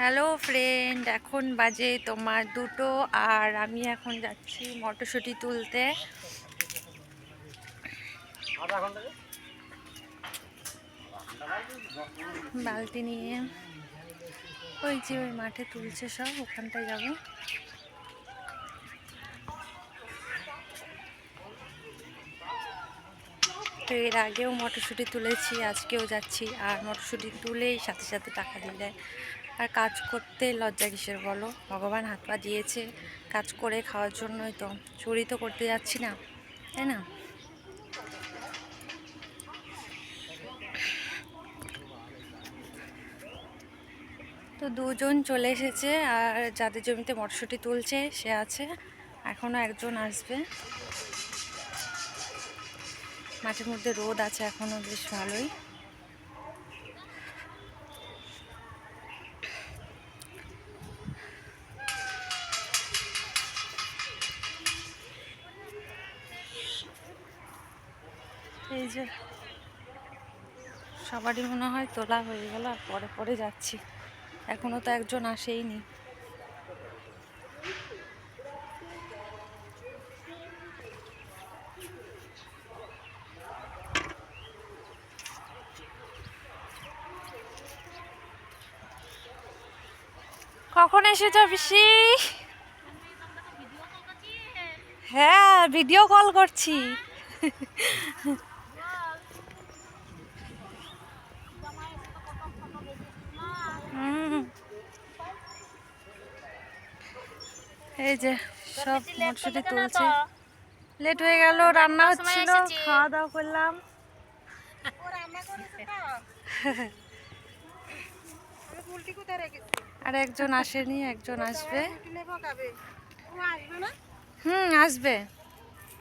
Hello friend এখন বাজে তোমার দুটো আর আমি এখন যাচ্ছি মটরশুঁটি তুলতে। বালতি নিয়ে। ওই যে ওই মাঠে তুলছে সব, ওখানটায় যাব। তো এর আগেও মটরশুঁটি তুলেছি, আজকেও যাচ্ছি। আর মটরশুঁটি তুলেই সাথে সাথে টাকা দেয়। আর কাজ করতে লজ্জা কিসের বলো? ভগবান হাত পা দিয়েছে কাজ করে খাওয়ার জন্যই তো। চুরি তো করতে যাচ্ছি না, তাই না? তো দুজন চলে এসেছে আর যাদের জমিতে মটরশুঁটি তুলছে, সে আছে। এখনও একজন আসবে। মাঠের মধ্যে রোদ আছে এখনও, বেশ ভালোই। এই যে, সবারই মনে হয় তোলা হয়ে গেল আর পরে পরে যাচ্ছি। এখনও তো একজন আসেইনি। কখন এসেছ পিসি? হ্যাঁ ভিডিও কল করছি হুম। এই যে সব মটরশুটি তুলছে। লেট হয়ে গেল রান্না হচ্ছিল খাওয়া দাওয়া করলাম। আর একজন আসেনি একজন আসবে। হুম আসবে।